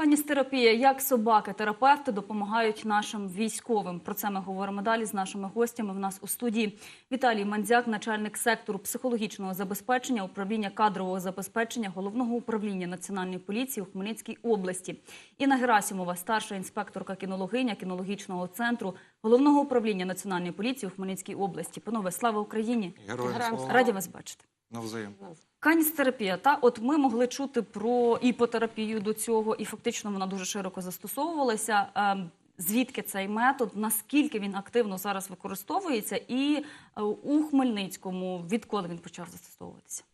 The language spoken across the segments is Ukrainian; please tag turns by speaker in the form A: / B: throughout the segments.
A: Каністерапія, як собаки, терапевти допомагають нашим військовим. Про це ми говоримо далі з нашими гостями. В нас у студії Віталій Мандзяк, начальник сектору психологічного забезпечення, управління кадрового забезпечення головного управління національної поліції у Хмельницькій області. Інна Герасімова, старша інспекторка кінологиня кінологічного центру головного управління національної поліції у Хмельницькій області. Панове, слава Україні!
B: Героям слава.
A: Раді вас бачити.
B: Навзаєм.
A: Каністерапія, та от ми могли чути про іпотерапію до цього, і фактично вона дуже широко застосовувалася. Ем, Звідки цей метод? Наскільки він активно зараз використовується, і е, у Хмельницькому відколи він почав застосовуватися?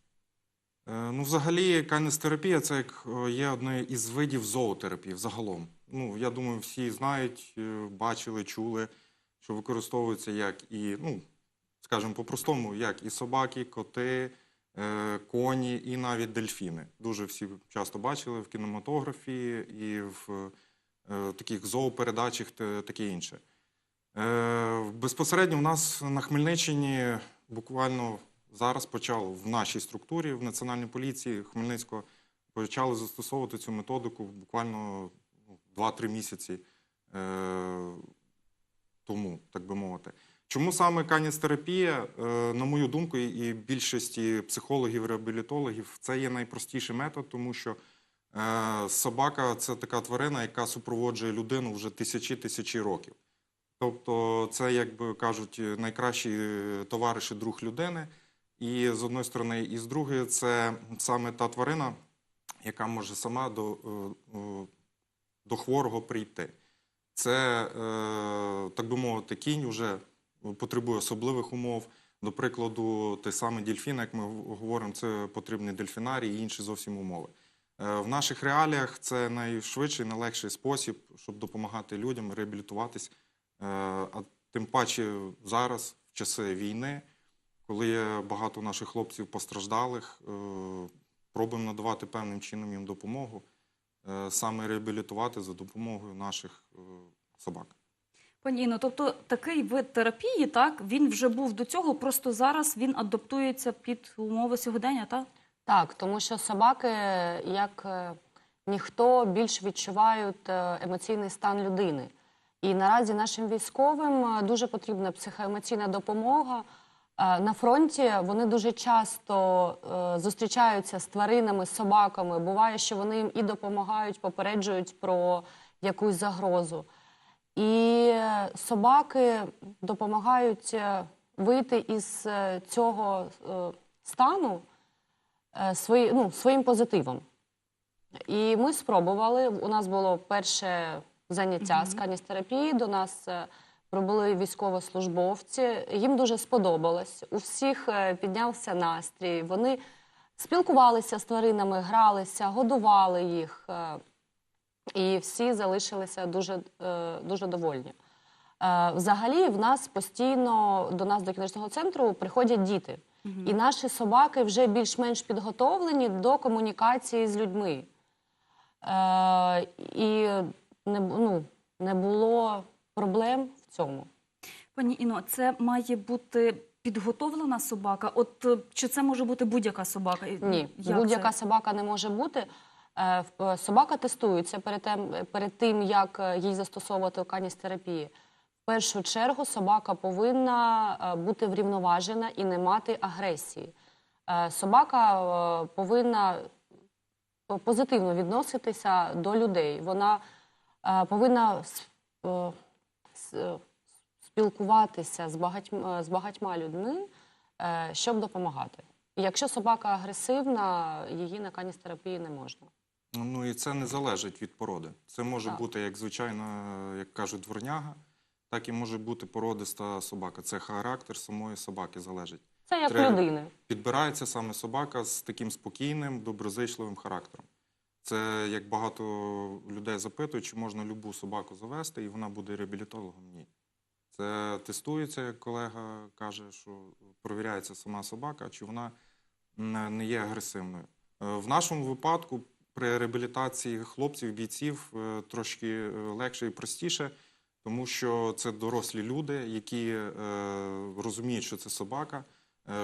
B: Е, Ну, взагалі, каністерапія це як е, є одною із видів зоотерапії взагалом. Ну, я думаю, всі знають, бачили, чули, що використовується як і, ну, скажімо, по-простому, як і собаки, коти, коні, і навіть дельфіни. Дуже всі часто бачили в кінематографі і в е, таких зоопередачах та таке інше. Е, Безпосередньо в нас на Хмельниччині буквально зараз почав в нашій структурі в Національній поліції Хмельницького почали застосовувати цю методику буквально ну, 2-3 місяці е, тому, так би мовити. Чому саме каністерапія, е, на мою думку, і більшості психологів, реабілітологів, це є найпростіший метод, тому що е, собака це така тварина, яка супроводжує людину вже тисячі тисячі років. Тобто, це, як би кажуть, найкращий е, товариш і друг людини. І з одної сторони, і з другої, це саме та тварина, яка може сама до, до хворого прийти. Це, так би мовити, кінь вже потребує особливих умов. До прикладу, той самий дельфін, як ми говоримо, це потрібний дельфінарій і інші зовсім умови. Е, В наших реаліях це найшвидший, найлегший спосіб, щоб допомагати людям реабілітуватись. Е, А тим паче зараз, в часи війни, коли є багато наших хлопців постраждалих, е, пробуємо надавати певним чином їм допомогу, саме реабілітувати за допомогою наших собак.
A: Пані Інно, тобто такий вид терапії, так він вже був до цього, просто зараз він адаптується під умови сьогодення, так?
C: Так, тому що собаки, як е, ніхто, більш відчувають е, емоційний стан людини. І наразі нашим військовим е, дуже потрібна психоемоційна допомога. На фронті вони дуже часто зустрічаються з тваринами, з собаками. Буває, що вони їм і допомагають, попереджують про якусь загрозу. І собаки допомагають е, вийти із е, цього е, стану свої, ну, своїм позитивом. І ми спробували. У нас було перше заняття з каністерапії. До нас прибули військовослужбовці. Їм дуже сподобалось. У всіх піднявся настрій. Вони спілкувалися з тваринами, гралися, годували їх. І всі залишилися дуже, е, дуже довольні. Е, Взагалі, в нас постійно до нас до кінечного центру приходять діти. І наші собаки вже більш-менш підготовлені до комунікації з людьми. Е, і не, ну, не було проблем в цьому.
A: Пані Іно, це має бути підготовлена собака. От е, чи це може бути будь-яка собака?
C: Ні, будь-яка собака не може бути. Е, е, Собака тестується перед тим, перед тим, як е, їй застосовувати каністерапії. В першу чергу собака повинна бути врівноважена і не мати агресії. Собака повинна позитивно відноситися до людей. Вона повинна спілкуватися з багатьма, з багатьма людьми, щоб допомагати. Якщо собака агресивна, її на каністерапії не можна.
B: Ну і це не залежить від породи. Це може
C: Так.
B: бути як звичайна, як кажуть, дворняга, так і може бути породиста собака. Це характер самої собаки залежить.
C: Це як
B: Треба-
C: людини.
B: Підбирається саме собака з таким спокійним, доброзичливим характером. Це як багато людей запитують, чи можна любу собаку завести, і вона буде реабілітологом. Ні. Це тестується, як колега каже, що провіряється сама собака, чи вона не не є агресивною. Е, В нашому випадку при реабілітації хлопців, бійців е, трошки е, легше і простіше, тому що це дорослі люди, які е, розуміють, що це собака,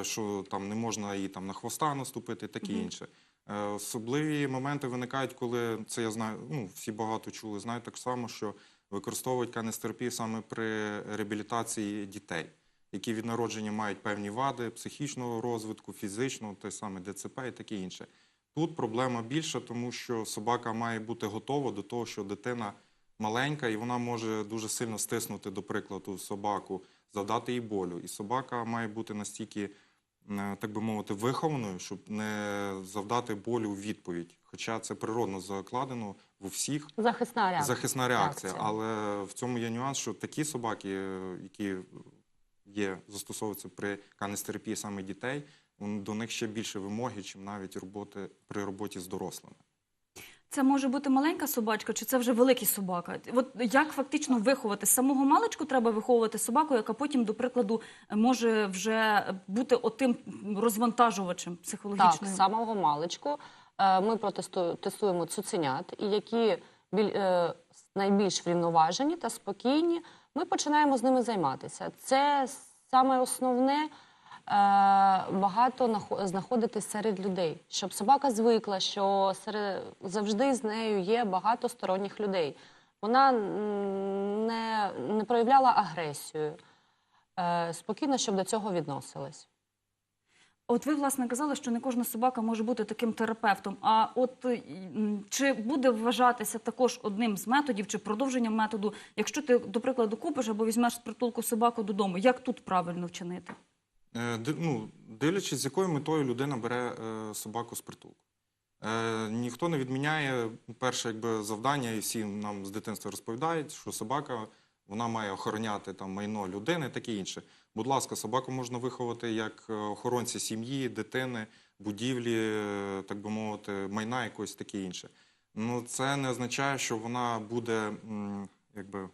B: що там не можна їй там на хвоста наступити, таке інше. Е, Особливі моменти виникають, коли це я знаю, ну всі багато чули, знають так само, що використовують канестерапію саме при реабілітації дітей, які від народження мають певні вади психічного розвитку, фізичного, той саме ДЦП і таке інше. Тут проблема більша, тому що собака має бути готова до того, що дитина маленька, і вона може дуже сильно стиснути, до прикладу, собаку, завдати їй болю. І собака має бути настільки, е, так би мовити, вихованою, щоб не завдати болю у відповідь. Хоча це природно закладено в усіх
C: Захисна реакція.
B: захисна реакція.
C: реакція.
B: Але в цьому є нюанс, що такі собаки, е, які є, застосовуються при канестерапії саме дітей, до них ще більше вимоги, ніж навіть роботи при роботі з дорослими.
A: Це може бути маленька собачка, чи це вже великий собака? От як фактично виховати? З самого маличку треба виховувати собаку, яка потім, до прикладу, може вже бути отим розвантажувачем
C: Так, з самого маличку е, ми протесту- тестуємо цуценят, і які е, найбільш врівноважені та спокійні, ми починаємо з ними займатися. Це саме основне. Е, Багато нахо- знаходитись серед людей, щоб собака звикла, що серед завжди з нею є багато сторонніх людей. Вона не, не проявляла агресію, е, спокійно, щоб до цього відносилась.
A: От ви власне казали, що не кожна собака може бути таким терапевтом. А от е, чи буде вважатися також одним з методів чи продовженням методу, якщо ти, до прикладу, купиш або візьмеш з притулку собаку додому, як тут правильно вчинити?
B: Е, ну, дивлячись, з якою метою людина бере е, собаку з притулку. Е, ніхто не відміняє перше якби, завдання, і всі нам з дитинства розповідають, що собака вона має охороняти там, майно людини, таке інше. Будь ласка, собаку можна виховати як охоронця сім'ї, дитини, будівлі, так би мовити, майна якось таке інше. Ну, це не означає, що вона буде якби,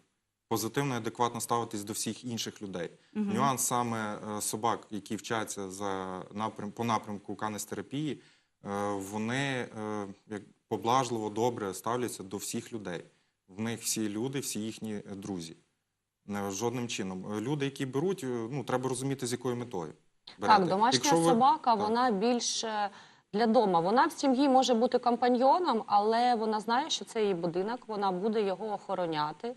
B: позитивно і адекватно ставитись до всіх інших людей. Нюанс саме е, собак, які вчаться за напрям, по напрямку канестерапії, е, вони е, як поблажливо добре ставляться до всіх людей. В них всі люди, всі їхні друзі. Жодним чином. Люди, які беруть, ну треба розуміти, з якою метою. берете.
C: Так, домашня
B: Якщо
C: собака,
B: Так.
C: вона більш е, для дома. Вона в сім'ї може бути компаньйоном, але вона знає, що це її будинок, вона буде його охороняти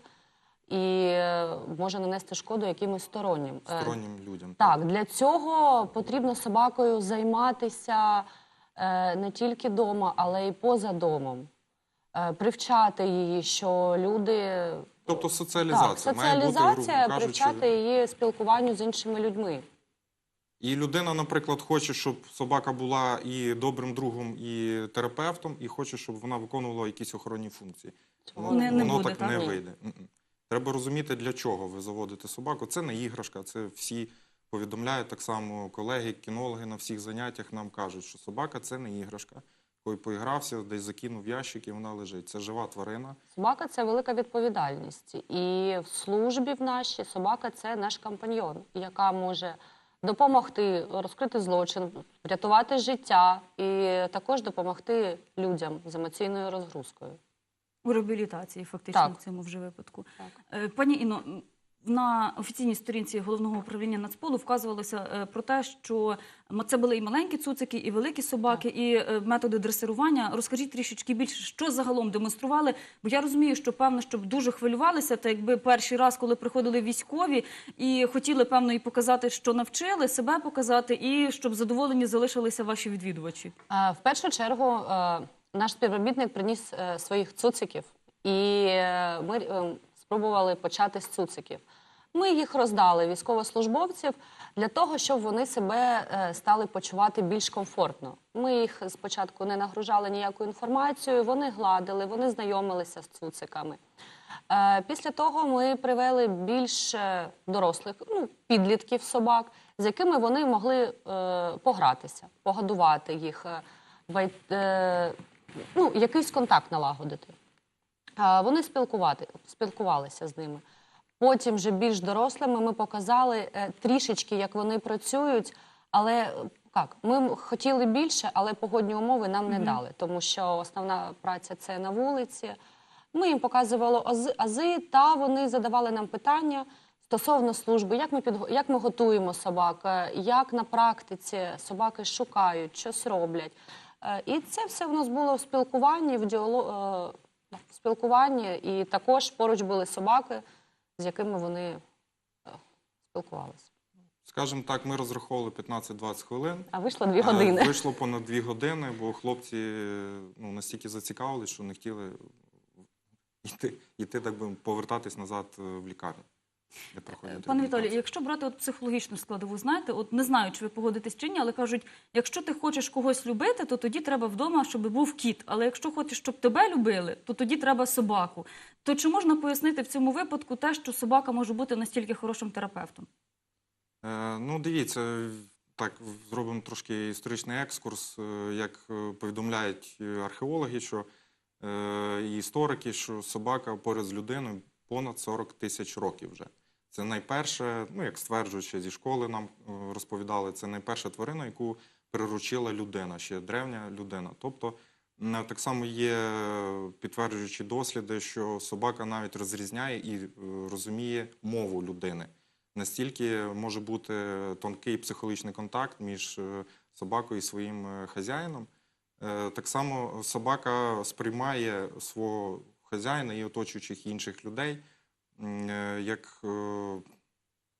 C: і е, може нанести шкоду якимось стороннім. Е,
B: стороннім людям.
C: Так, для цього потрібно собакою займатися е, не тільки вдома, але й поза домом. Привчати її, що люди
B: Тобто соціалізація.
C: так,
B: має бути,
C: соціалізація,
B: грубо кажучи,
C: привчати її спілкуванню з іншими людьми.
B: І людина, наприклад, хоче, щоб собака була і добрим другом, і терапевтом, і хоче, щоб вона виконувала якісь охоронні функції. Воно,
A: Не- не
B: воно
A: буде,
B: так
A: так?
B: не
C: Ні.
B: вийде. Треба розуміти, для чого ви заводите собаку. Це не іграшка, це всі повідомляють так само колеги, кінологи на всіх заняттях нам кажуть, що собака це не іграшка. Коли поігрався, десь закинув ящик і вона лежить. Це жива тварина.
C: Собака це велика відповідальність. І в службі в нашій собака це наш компаньйон, яка може допомогти розкрити злочин, врятувати життя і також допомогти людям з емоційною розгрузкою.
A: У реабілітації, фактично,
C: Так.
A: в цьому вже випадку.
C: Так.
A: Е, Пані Іно, на офіційній сторінці головного управління Нацполу вказувалося е, про те, що це були і маленькі цуцики, і великі собаки, і е, методи дресирування. Розкажіть трішечки більше, що загалом демонстрували. Бо я розумію, що певно, щоб дуже хвилювалися, та якби перший раз, коли приходили військові і хотіли певно і показати, що навчили, себе показати, і щоб задоволені залишилися ваші відвідувачі.
C: В першу чергу наш співробітник приніс е, своїх цуциків, і е, ми е, спробували почати з цуциків. Ми їх роздали військовослужбовців для того, щоб вони себе стали почувати більш комфортно. Ми їх спочатку не нагружали ніякою інформацією, вони гладили, вони знайомилися з цуциками. Після того ми привели більш дорослих, ну, підлітків собак, з якими вони могли погратися, погодувати їх, ну, якийсь контакт налагодити. Е, Вони спілкувати, спілкувалися з ними. Потім, вже більш дорослими, ми показали е, трішечки, як вони працюють, але е, як, ми хотіли більше, але погодні умови нам не дали, тому що основна праця це на вулиці. Ми їм показували ази, ази та вони задавали нам питання стосовно служби, як ми підго- як ми готуємо собак, е, як на практиці собаки шукають, щось роблять. Е, І це все в нас було в спілкуванні, в, діало... е, в спілкуванні, і також поруч були собаки, з якими вони е, спілкувалися.
B: Скажімо так, ми розраховували 15-20 хвилин.
C: А вийшло дві години.
B: Вийшло понад дві години, бо хлопці ну, настільки зацікавились, що не хотіли йти, йти так би повертатись назад в лікарню.
A: Пане Віталію, якщо брати от психологічну складову, знаєте, от не знаю, чи ви погодитесь чи ні, але кажуть, якщо ти хочеш когось любити, то тоді треба вдома, щоб був кіт. Але якщо хочеш, щоб тебе любили, то тоді треба собаку. То чи можна пояснити в цьому випадку те, що собака може бути настільки хорошим терапевтом?
B: Е, Ну, дивіться, так зробимо трошки історичний екскурс. Е, Як е, повідомляють е, археологи, що е, і історики, що собака поряд з людиною понад 40 тисяч років вже. Це найперше, ну як стверджують ще зі школи, нам е, розповідали, це найперша тварина, яку приручила людина, ще древня людина. Тобто так само є підтверджуючі досліди, що собака навіть розрізняє і е, розуміє мову людини. Настільки може бути тонкий психологічний контакт між е, собакою і своїм е, хазяїном. Е, Так само собака сприймає свого хазяїна і оточуючих інших людей е, як, е,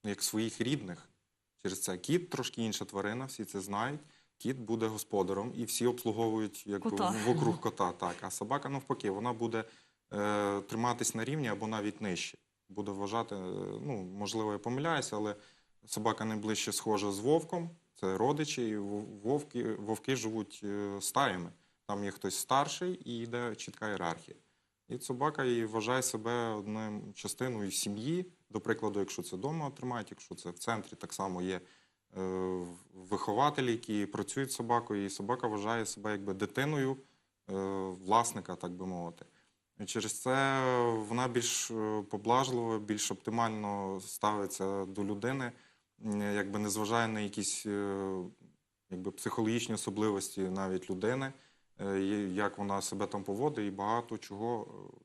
B: як своїх рідних. Через це кіт трошки інша тварина, всі це знають. Кіт буде господарем і всі обслуговують якби,
A: Кота.
B: вокруг кота. Так. А собака навпаки, вона буде е, триматись на рівні або навіть нижче. Буде вважати, е, ну можливо, я помиляюся, але собака найближче схожа з вовком, це родичі, і вов- вовки, вовки живуть е, стаями. Там є хтось старший і йде чітка ієрархія. І собака і вважає себе одним частиною сім'ї. До прикладу, якщо це вдома тримають, якщо це в центрі, так само є е, вихователі, які працюють з собакою, і собака вважає себе якби дитиною е, власника, так би мовити. І через це вона більш е, поблажливо, більш оптимально ставиться до людини, якби не зважає на якісь якби, психологічні особливості навіть людини, як вона себе там поводить, і багато чого, е,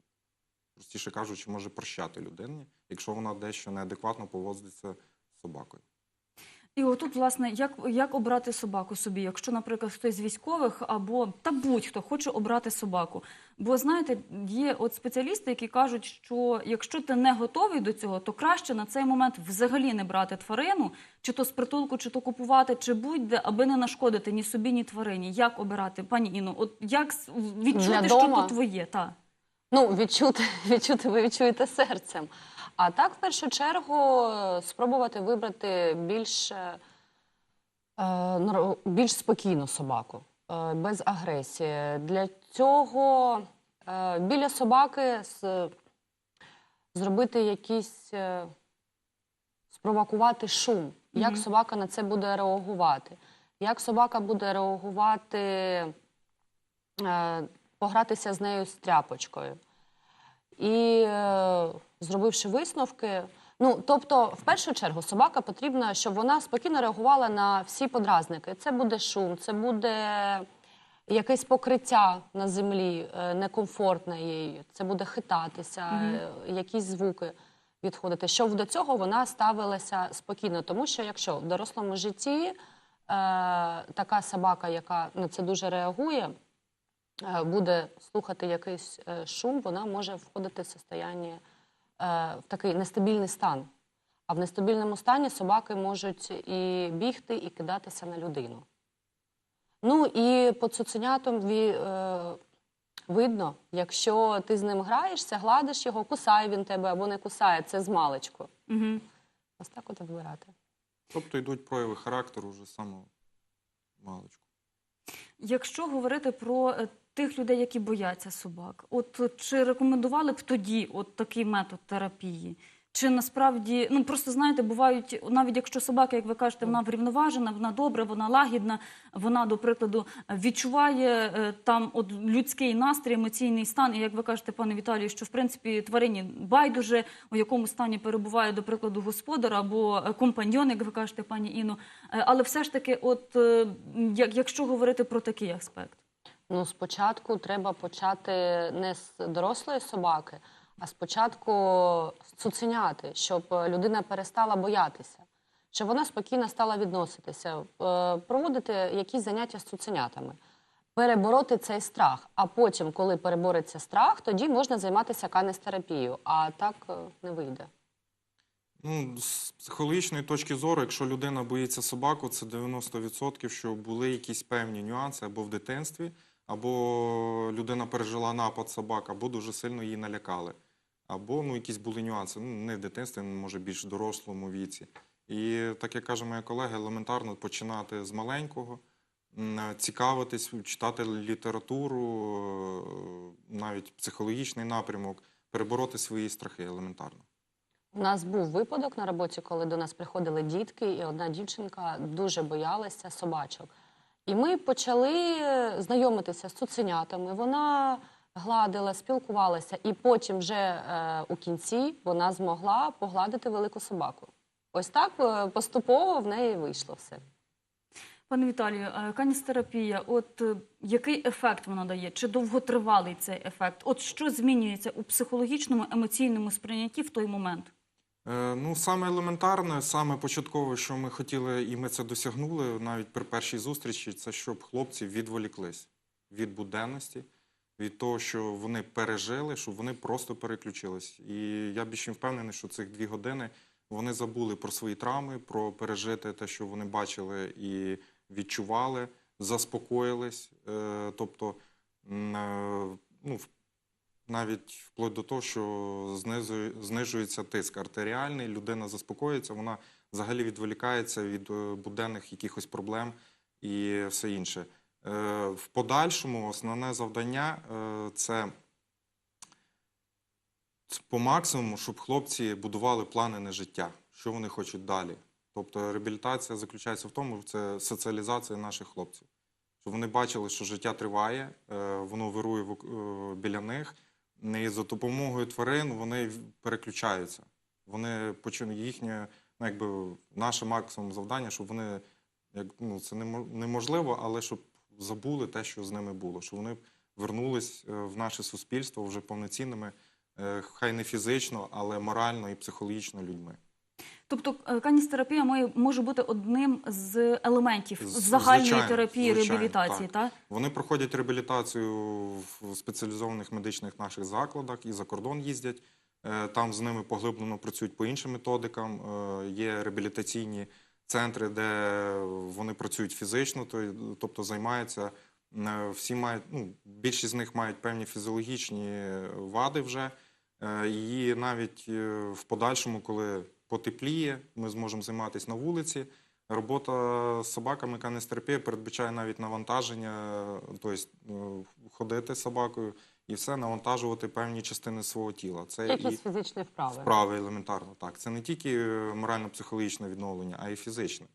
B: простіше кажучи, може прощати людині, якщо вона дещо неадекватно поводиться з собакою.
A: І отут, власне, як, як обрати собаку собі, якщо, наприклад, хтось з військових або та будь-хто хоче обрати собаку. Бо знаєте, є от спеціалісти, які кажуть, що якщо ти не готовий до цього, то краще на цей момент взагалі не брати тварину, чи то з притулку, чи то купувати, чи будь-де, аби не нашкодити ні собі, ні тварині. Як обирати, пані Іно? От як відчути,
C: Для
A: що
C: дома?
A: то твоє? Та.
C: Ну, відчути, відчути ви відчуєте серцем. А так, в першу чергу, е, спробувати вибрати більш, е, е, більш спокійну собаку, без агресії. Для цього біля собаки зробити якийсь, е, спровокувати шум. Як собака на це буде реагувати? Як собака буде реагувати, погратися з нею з тряпочкою? І зробивши висновки, ну тобто, в першу чергу, собака потрібна, щоб вона спокійно реагувала на всі подразники. Це буде шум, це буде якесь покриття на землі, е, некомфортне їй, це буде хитатися, е, якісь звуки відходити. Щоб до цього вона ставилася спокійно, тому що якщо в дорослому житті е, така собака, яка на це дуже реагує, е, буде слухати якийсь е, шум, вона може входити в состояння, в такий нестабільний стан. А в нестабільному стані собаки можуть і бігти, і кидатися на людину. Ну і по цуценятам е, видно, якщо ти з ним граєшся, гладиш його, кусає він тебе або не кусає, це з маличку.
A: Угу.
C: Ось так от вибирати.
B: Тобто йдуть прояви характеру вже самого маличку.
A: Якщо говорити про е, тих людей, які бояться собак, от чи рекомендували б тоді от такий метод терапії? Чи насправді, ну просто знаєте, бувають, навіть якщо собака, як ви кажете, вона врівноважена, вона добра, вона лагідна, вона, до прикладу, відчуває е, там от людський настрій, емоційний стан. І як ви кажете, пане Віталію, що в принципі тварині байдуже, у якому стані перебуває, до прикладу, господар або е, компаньйон, як ви кажете, пані Іно. Е, Але все ж таки, от як, якщо говорити про такий аспект.
C: Ну, спочатку треба почати не з дорослої собаки, а спочатку цуценяти, щоб е, людина перестала боятися, щоб вона спокійно стала відноситися, е, проводити якісь заняття з цуценятами, перебороти цей страх. А потім, коли перебореться страх, тоді можна займатися канестерапією. А так е, не вийде.
B: Ну, з психологічної точки зору, якщо людина боїться собаку, це 90%, що були якісь певні нюанси або в дитинстві, або людина пережила напад собак, або дуже сильно її налякали. Або ну, якісь були нюанси. Ну, не в дитинстві, може більш дорослому віці. І так як каже моя колега, елементарно починати з маленького, цікавитись, читати літературу, е, навіть психологічний напрямок, перебороти свої страхи елементарно.
C: У нас був випадок на роботі, коли до нас приходили дітки, і одна дівчинка дуже боялася собачок. І ми почали знайомитися з цуценятами. Вона гладила, спілкувалася, і потім вже е, у кінці вона змогла погладити велику собаку. Ось так е, поступово в неї вийшло все.
A: Пане Віталію, е, каністерапія, от е, який ефект вона дає? Чи довготривалий цей ефект? От що змінюється у психологічному, емоційному сприйнятті в той момент?
B: Е, Ну, саме елементарне, саме початкове, що ми хотіли, і ми це досягнули навіть при першій зустрічі, це щоб хлопці відволіклись від буденності, від того, що вони пережили, щоб вони просто переключились. І я більш впевнений, що цих дві години вони забули про свої травми, про пережити те, що вони бачили і відчували, заспокоїлись. Е, Тобто, е, ну, навіть вплоть до того, що знизує- знижується тиск артеріальний, людина заспокоїться, вона взагалі відволікається від е, буденних якихось проблем і все інше. Е, В подальшому основне завдання е, це по максимуму, щоб хлопці будували плани на життя, що вони хочуть далі. Тобто реабілітація заключається в тому, це соціалізація наших хлопців. Щоб вони бачили, що життя триває, е, воно вирує біля них. І за допомогою тварин вони переключаються. Вони починають їхнє, ну якби наше максимум завдання, щоб вони як ну це неможливо, але щоб забули те, що з ними було, щоб вони вернулись е, в наше суспільство вже повноцінними, е, хай не фізично, але морально і психологічно людьми.
A: Тобто е, каністерапія має може бути одним з елементів
B: З-
A: загальної
B: звичайно,
A: терапії
B: звичайно,
A: реабілітації, так?
B: Вони проходять реабілітацію в спеціалізованих медичних наших закладах і за кордон їздять. Там з ними поглиблено працюють по іншим методикам. Є реабілітаційні центри, де вони працюють фізично, то- тобто займаються. е, Всі мають, ну, більшість з них мають певні фізіологічні вади вже. Е, І навіть е, в подальшому, коли потепліє, ми зможемо займатися на вулиці. Робота з собаками канестерапія передбачає навіть навантаження, тобто ходити з собакою і все навантажувати певні частини свого тіла. Це
C: Якісь
B: і
C: фізичні вправи.
B: вправи елементарно. Так, це не тільки е, морально-психологічне відновлення, а й фізичне.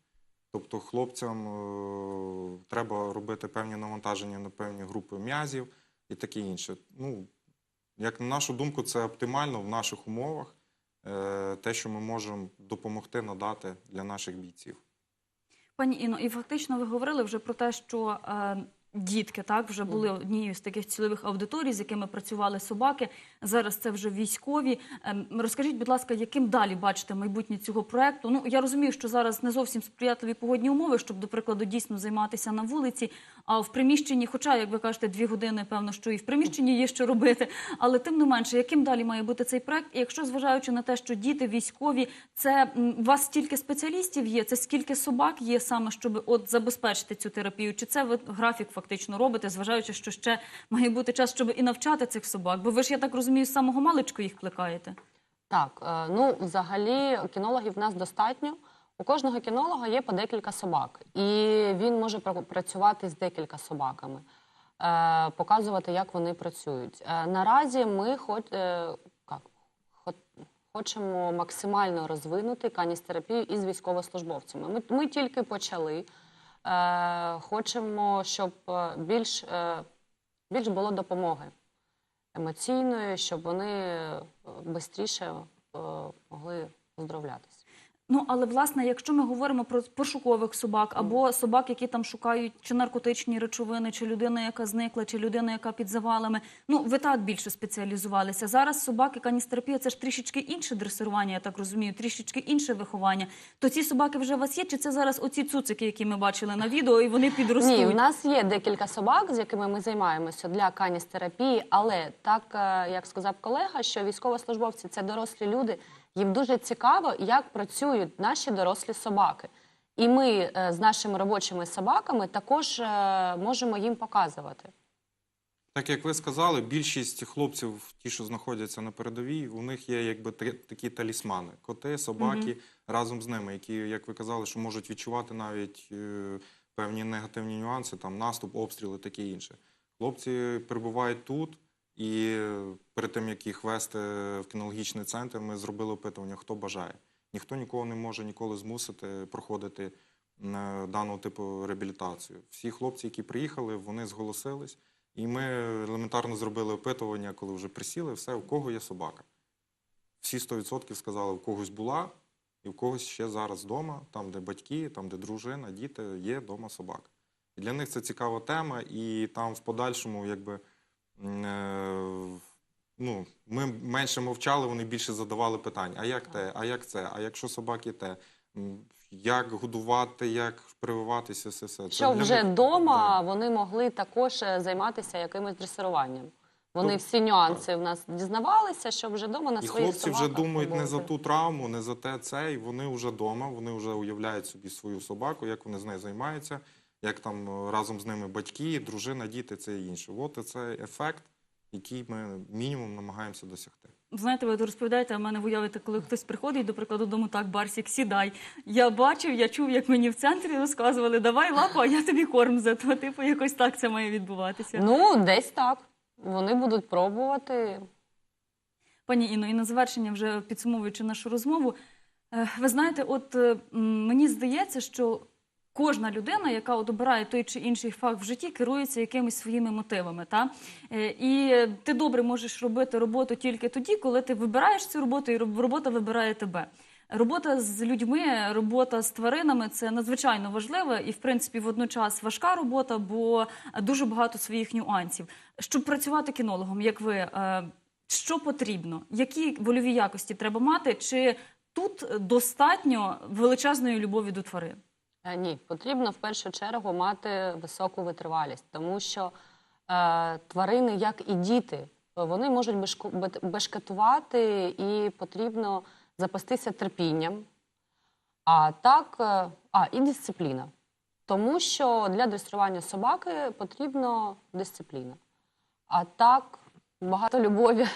B: Тобто хлопцям е, треба робити певні навантаження на певні групи м'язів і таке інше. Ну, як на нашу думку, це оптимально в наших умовах е, те, що ми можемо допомогти надати для наших бійців.
A: Пані Іно, і фактично ви говорили вже про те, що е, дітки так вже були однією з таких цільових аудиторій, з якими працювали собаки. Зараз це вже військові. Ем, розкажіть, будь ласка, яким далі бачите майбутнє цього проекту? Ну я розумію, що зараз не зовсім сприятливі погодні умови, щоб, до прикладу, дійсно займатися на вулиці. А в приміщенні, хоча, як ви кажете, дві години, певно, що і в приміщенні є що робити. Але тим не менше, яким далі має бути цей проект? І якщо зважаючи на те, що діти військові, це у вас стільки спеціалістів є, це скільки собак є саме, щоб от забезпечити цю терапію? Чи це ви графік фактично робите, зважаючи, що ще має бути час, щоб і навчати цих собак? Бо ви ж я так розумію, з самого маличку їх кликаєте.
C: Так, е, ну взагалі кінологів в нас достатньо. У кожного кінолога є по декілька собак, і він може пра- працювати з декілька собаками, е, показувати, як вони працюють. Е, наразі ми хоч, е, як, хо- хочемо максимально розвинути каністерапію із військовослужбовцями. Ми, ми тільки почали. Хочемо, щоб більш, більш було допомоги емоційної, щоб вони швидше могли оздоровлятися.
A: Ну але власне, якщо ми говоримо про пошукових собак або собак, які там шукають чи наркотичні речовини, чи людина, яка зникла, чи людина, яка під завалами, ну ви так більше спеціалізувалися. Зараз собаки каністерапія це ж трішечки інше дресирування, я так розумію, трішечки інше виховання. То ці собаки вже у вас є? Чи це зараз оці цуцики, які ми бачили на відео, і вони підростуть?
C: Ні, у нас є декілька собак, з якими ми займаємося для каністерапії, але так е, як сказав колега, що військовослужбовці це дорослі люди. Їм дуже цікаво, як працюють наші дорослі собаки. І ми е, з нашими робочими собаками також е, можемо їм показувати.
B: Так як ви сказали, більшість хлопців, ті, що знаходяться на передовій, у них є якби такі талісмани: коти, собаки разом з ними, які, як ви казали, що можуть відчувати навіть е, певні негативні нюанси, там наступ, обстріли, таке інше. Хлопці перебувають тут, і е, перед тим як їх вести в кінологічний центр, ми зробили опитування, хто бажає. Ніхто нікого не може ніколи змусити проходити е, даного типу реабілітацію. Всі хлопці, які приїхали, вони зголосились. І ми елементарно зробили опитування, коли вже присіли, все, у кого є собака. Всі 100% сказали, у когось була, і у когось ще зараз вдома, там, де батьки, там, де дружина, діти, є вдома собака. І для них це цікава тема, і там в подальшому, якби, е, ну, ми менше мовчали, вони більше задавали питань: а як те, а як це, а якщо собаки те, як годувати, як прививатися, все все. Це
C: Щоб
B: для
C: вже
B: них-
C: вдома
B: Да.
C: вони могли також е, займатися якимось дресируванням. Вони
B: То-
C: всі нюанси в нас дізнавалися, щоб вже вдома на
B: І
C: своїх
B: хлопці вже
C: собаках
B: думають не за ту травму, не за те це, і вони вже вдома, вони вже уявляють собі свою собаку, як вони з нею займаються, як там е, разом з ними батьки, дружина, діти, це і інше. От це ефект, який ми мінімум намагаємося досягти.
A: Знаєте, ви розповідаєте, а в мене в уяві, коли хтось приходить, до прикладу, дому, так, Барсік, сідай. Я бачив, я чув, як мені в центрі розказували, давай лапу, а я тобі корм за то. Типу, якось так це має відбуватися.
C: Ну, десь так. Вони будуть пробувати.
A: Пані Інно, і на завершення, вже підсумовуючи нашу розмову, е, ви знаєте, от мені здається, що кожна людина, яка от обирає той чи інший факт в житті, керується якимись своїми мотивами. Та? Е, І ти добре можеш робити роботу тільки тоді, коли ти вибираєш цю роботу, і робота вибирає тебе. Робота з людьми, робота з тваринами це надзвичайно важлива і, в принципі, водночас важка робота, бо дуже багато своїх нюансів. Щоб працювати кінологом, як ви, е, що потрібно? Які вольові якості треба мати? Чи тут достатньо величезної любові до тварин?
C: Е, Ні, потрібно в першу чергу мати високу витривалість, тому що е, тварини, як і діти, вони можуть бешкетувати і потрібно запастися терпінням. А так, е, а і дисципліна. Тому що для дресирування собаки потрібна дисципліна. А так, багато любові.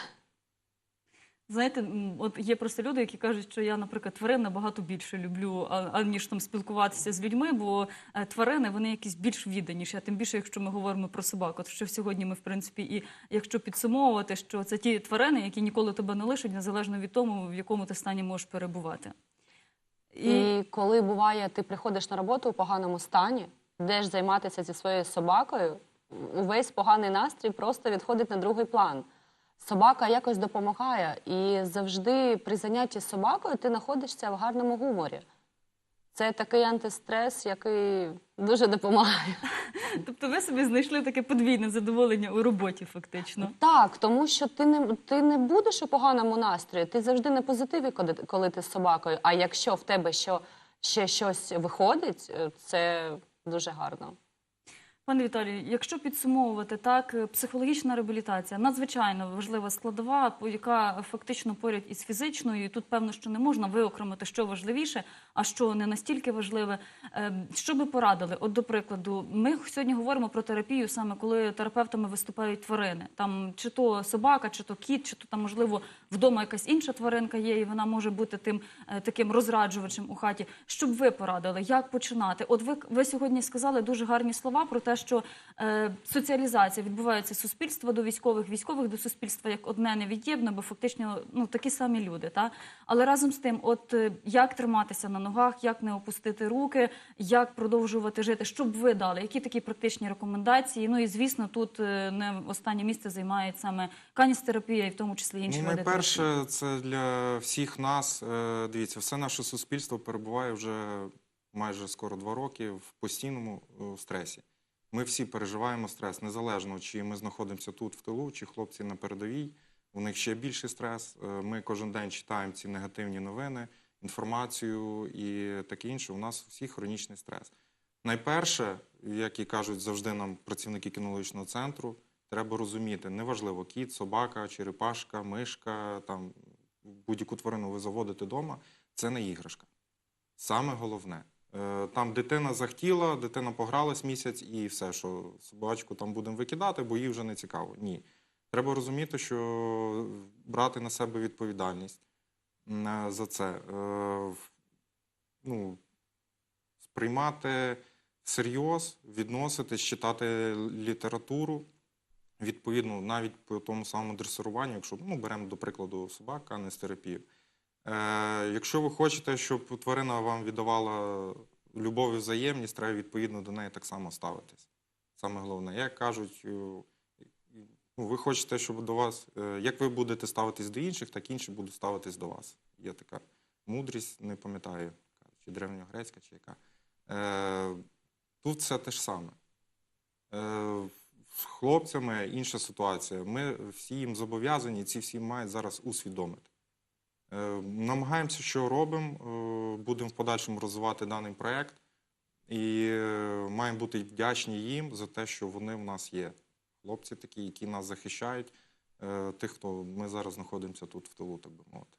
A: Знаєте, от є просто люди, які кажуть, що я, наприклад, тварин набагато більше люблю, аніж там спілкуватися з людьми, бо е, тварини вони якісь більш відданіші. А тим більше, якщо ми говоримо про собак. От що сьогодні ми, в принципі, і якщо підсумовувати, що це ті тварини, які ніколи тебе не лишать, незалежно від того, в якому ти стані можеш перебувати.
C: І коли буває, ти приходиш на роботу у поганому стані, йдеш займатися зі своєю собакою, увесь поганий настрій просто відходить на другий план. Собака якось допомагає, і завжди при занятті з собакою ти знаходишся в гарному гуморі. Це такий антистрес, який дуже допомагає.
A: Тобто ви собі знайшли таке подвійне задоволення у роботі, фактично.
C: Так, тому що ти не, ти не будеш у поганому настрої, ти завжди на позитиві, коли, коли ти з собакою. А якщо в тебе що, ще щось виходить, е, це дуже гарно.
A: Пане Віталію, якщо підсумовувати так, е, психологічна реабілітація надзвичайно важлива складова, яка фактично поряд із фізичною. І тут певно, що не можна виокремити, що важливіше, а що не настільки важливе. Е, Що би порадили? От, до прикладу, ми сьогодні говоримо про терапію, саме коли терапевтами виступають тварини. Там чи то собака, чи то кіт, чи то там, можливо, вдома якась інша тваринка є, і вона може бути тим е, таким розраджувачем у хаті. Що б ви порадили? Як починати? От ви, ви сьогодні сказали дуже гарні слова про те, що е, соціалізація відбувається суспільства до військових, військових до суспільства як одне невід'ємне, бо фактично ну такі самі люди. Та але разом з тим, от е, як триматися на ногах, як не опустити руки, як продовжувати жити, що б ви дали, які такі практичні рекомендації? Ну і звісно, тут е, не останнє місце займає саме каністерапія, і в тому числі інші
B: Ну, найперше, це для всіх нас. е, Дивіться, все наше суспільство перебуває вже майже скоро два роки в постійному е, стресі. Ми всі переживаємо стрес, незалежно чи ми знаходимося тут в тилу, чи хлопці на передовій. У них ще більший стрес. Е, Ми кожен день читаємо ці негативні новини, інформацію і таке інше. У нас у всіх хронічний стрес. Найперше, як і кажуть завжди нам працівники кінологічного центру, треба розуміти, неважливо, кіт, собака, черепашка, мишка, там будь-яку тварину ви заводите вдома, це не іграшка. Саме головне. Е, Там дитина захотіла, дитина погралась місяць і все, що собачку там будемо викидати, бо їй вже не цікаво. Ні. Треба розуміти, що брати на себе відповідальність е, за це. Е, Ну, сприймати всерйоз, відноситись, читати літературу. Відповідно, навіть по тому самому дресируванню, якщо ну, беремо до прикладу собак, канестерапію. Е, якщо ви хочете, щоб тварина вам віддавала любов і взаємність, треба відповідно до неї так само ставитись. Саме головне, як кажуть, е, ну, ви хочете, щоб до вас, е, як ви будете ставитись до інших, так інші будуть ставитись до вас. Є така мудрість, не пам'ятаю, чи древньогрецька, чи яка. Е, тут все те ж саме. Е, з хлопцями інша ситуація. Ми всі їм зобов'язані, ці всі мають зараз усвідомити. Е, намагаємося, що робимо, е, будемо в подальшому розвивати даний проєкт і е, маємо бути вдячні їм за те, що вони в нас є. Хлопці такі, які нас захищають, тих, хто ми зараз знаходимося тут в тилу, так би мовити.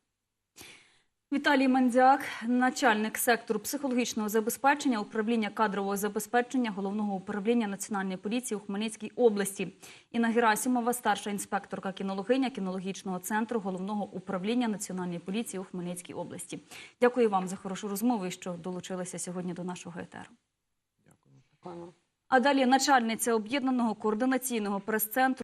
A: Віталій Мандзяк, начальник сектору психологічного забезпечення, управління кадрового забезпечення головного управління Національної поліції у Хмельницькій області. Інна Герасимова, старша інспекторка кінологиня кінологічного центру головного управління Національної поліції у Хмельницькій області. Дякую вам за хорошу розмову і що долучилися сьогодні до нашого етеру.
B: Дякую.
A: А далі начальниця об'єднаного координаційного прес-центру.